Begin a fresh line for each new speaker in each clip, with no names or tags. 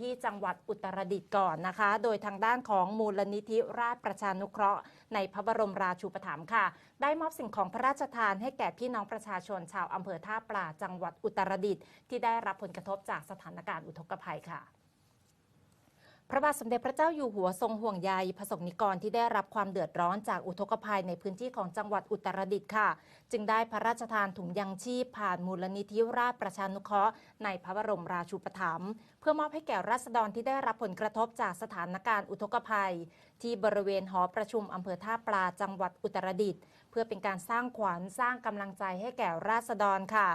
ที่จังหวัดอุตรดิตถ์ก่อนนะคะ โดยทางด้านของมูลนิธิราชประชานุเคราะห์ ในพระบรมราชูปถัมภ์ค่ะ ได้มอบสิ่งของพระราชทานให้แก่พี่น้องประชาชนชาวอำเภอท่าปลาจังหวัดอุตรดิตถ์ที่ได้รับผลกระทบจากสถานการณ์อุทกภัยค่ะ พระบาทสมเด็จพระเจ้าอยู่หัวทรงห่วงใยประสบนิกรที่ได้รับความเดือดร้อนจากอุทกภัยในพื้นที่ของจังหวัดอุตรดิตถ์ค่ะ จึงได้พระราชทานถุงยังชีพผ่านมูลนิธิราชประชานุเคราะห์ในพระบรมราชูปถัมภ์เพื่อมอบให้แก่ราษฎรที่ได้รับผลกระทบจากสถานการณ์อุทกภัย ที่บริเวณหอประชุมอำเภอท่าปลาจังหวัดอุตรดิตถ์เพื่อเป็นการสร้างขวัญสร้างกำลังใจให้แก่ราษฎรค่ะ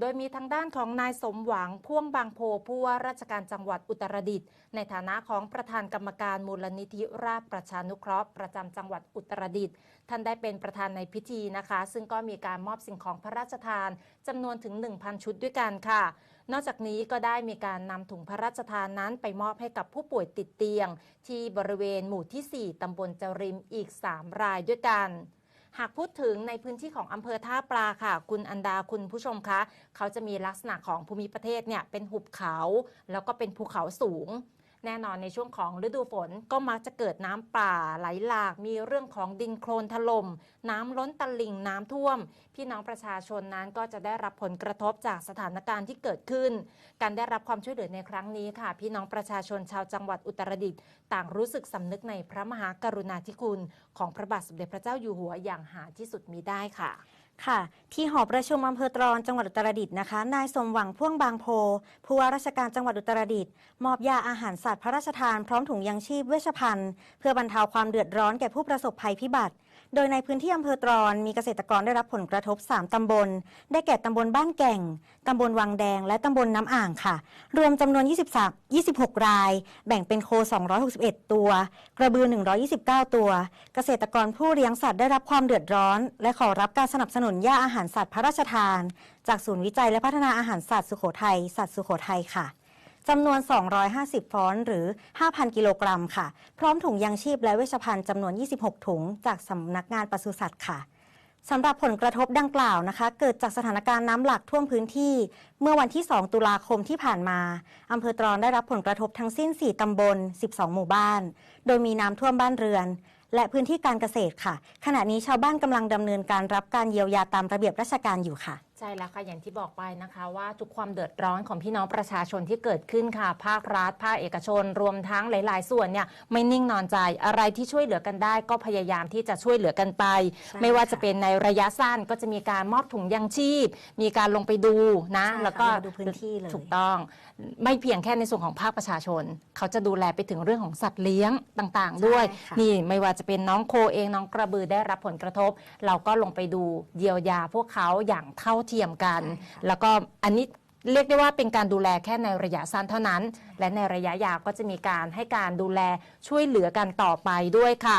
โดยมีทางด้านของนายสมหวังพ่วงบางโพผู้ว่าราชการจังหวัดอุตรดิตถ์ในฐานะของประธานกรรมการมูลนิธิราชประชานุเคราะห์ประจำจังหวัดอุตรดิตถ์ท่านได้เป็นประธานในพิธีนะคะ ซึ่งก็มีการมอบสิ่งของพระราชทานจำนวนถึง 1,000 ชุดด้วยกันค่ะ นอกจากนี้ก็ได้มีการนำถุงพระราชทานนั้นไปมอบให้กับผู้ป่วยติดเตียง ที่บริเวณหมู่ที่ 4ตำบลเจริมอีก 3 รายด้วยกัน หากพูดถึงในพื้นที่ของอำเภอท่าปลาค่ะ คุณอันดาคุณผู้ชมคะ เขาจะมีลักษณะของภูมิประเทศเนี่ยเป็นหุบเขา แล้วก็เป็นภูเขาสูง แน่นอนในช่วงของฤดูฝนก็มักจะเกิดน้ำป่าไหลหลาก มีเรื่องของดินโคลนถล่มน้ำล้นตลิ่งน้ำท่วม พี่น้องประชาชนนั้นก็จะได้รับผลกระทบจากสถานการณ์ที่เกิดขึ้น การได้รับความช่วยเหลือในครั้งนี้ค่ะ พี่น้องประชาชนชาวจังหวัดอุตรดิตถ์ต่างรู้สึกสำนึกในพระมหากรุณาธิคุณ ของพระบาทสมเด็จพระเจ้าอยู่หัวอย่างหาที่สุดมีได้ค่ะ
ค่ะ ที่หอประชุมอำเภอตรอนจังหวัดอุตรดิตถ์นะคะ นายสมหวังพ่วงบางโพผู้ว่าราชการจังหวัดอุตรดิตถ์มอบยาอาหารสัตว์พระราชทานพร้อมถุงยังชีพเวชภัณฑ์ เพื่อบรรเทาความเดือดร้อนแก่ผู้ประสบภัยพิบัติ โดยในพื้นที่อำเภอตรอนมีเกษตรกรได้รับผลกระทบ 3 ตำบล ได้แก่ตำบลบ้านแก่ง ตำบลวังแดง และตำบลน้ำอ่างค่ะ รวมจำนวน 23 26 ราย แบ่งเป็นโค 261 ตัว กระบือ 129 ตัว เกษตรกรผู้เลี้ยงสัตว์ได้รับความเดือดร้อน และขอรับการสนับสนุนยาอาหารสัตว์พระราชทาน จากศูนย์วิจัยและพัฒนาอาหารสัตว์สุโขทัยสัตว์สุโขทัยค่ะ จำนวน 250 ฟอนต์หรือ 5,000 กิโลกรัมค่ะ พร้อมถุงยางชีพและเวชภัณฑ์จำนวน 26 ถุง จากสำนักงานปศุสัตว์ค่ะสำหรับผลกระทบดังกล่าวนะคะ เกิดจากสถานการณ์น้ำหลากท่วมพื้นที่ เมื่อวันที่ 2 ตุลาคมที่ผ่านมาอำเภอตรอนได้รับผลกระทบทั้งสิ้น 4 ตำบล 12 หมู่บ้าน โดยมีน้ำท่วมบ้านเรือน และพื้นที่การเกษตรค่ะ ขณะนี้ชาวบ้านกำลังดำเนินการรับการเยียวยาตามระเบียบราชการอยู่ค่ะ
ใช่แล้วค่ะ อย่างที่บอกไปนะคะว่าทุกความเดือดร้อนของพี่น้องประชาชนที่เกิดขึ้นค่ะ ภาครัฐ ภาคเอกชน รวมทั้งหลาย ๆ ส่วนเนี่ยไม่นิ่งนอนใจอะไรที่ช่วยเหลือกันได้ก็พยายามที่จะช่วยเหลือกันไป
ใช่
ไม่ว่าจะ
ค่ะ
เป็นในระยะสั้นก็จะมีการมอบถุงยังชีพ มีการลงไปดูนะ
ใช่ค่ะ
แล้วก็
ลงไปดูพื้นที่เลย
ถูกต้อง ไม่เพียงแค่ในส่วนของภาคประชาชน เขาจะดูแลไปถึงเรื่องของสัตว์เลี้ยงต่าง ๆ ด้วย
ใช่ค่ะ
นี่ไม่ว่าจะเป็นน้องโคเองน้องกระบือได้รับผลกระทบ เราก็ลงไปดูเยียวยาพวกเขาอย่างเท่าเทียมกัน แล้วก็อันนี้เรียกได้ว่าเป็นการดูแลแค่ในระยะสั้นเท่านั้น และในระยะยาวก็จะมีการให้การดูแลช่วยเหลือกันต่อไปด้วยค่ะ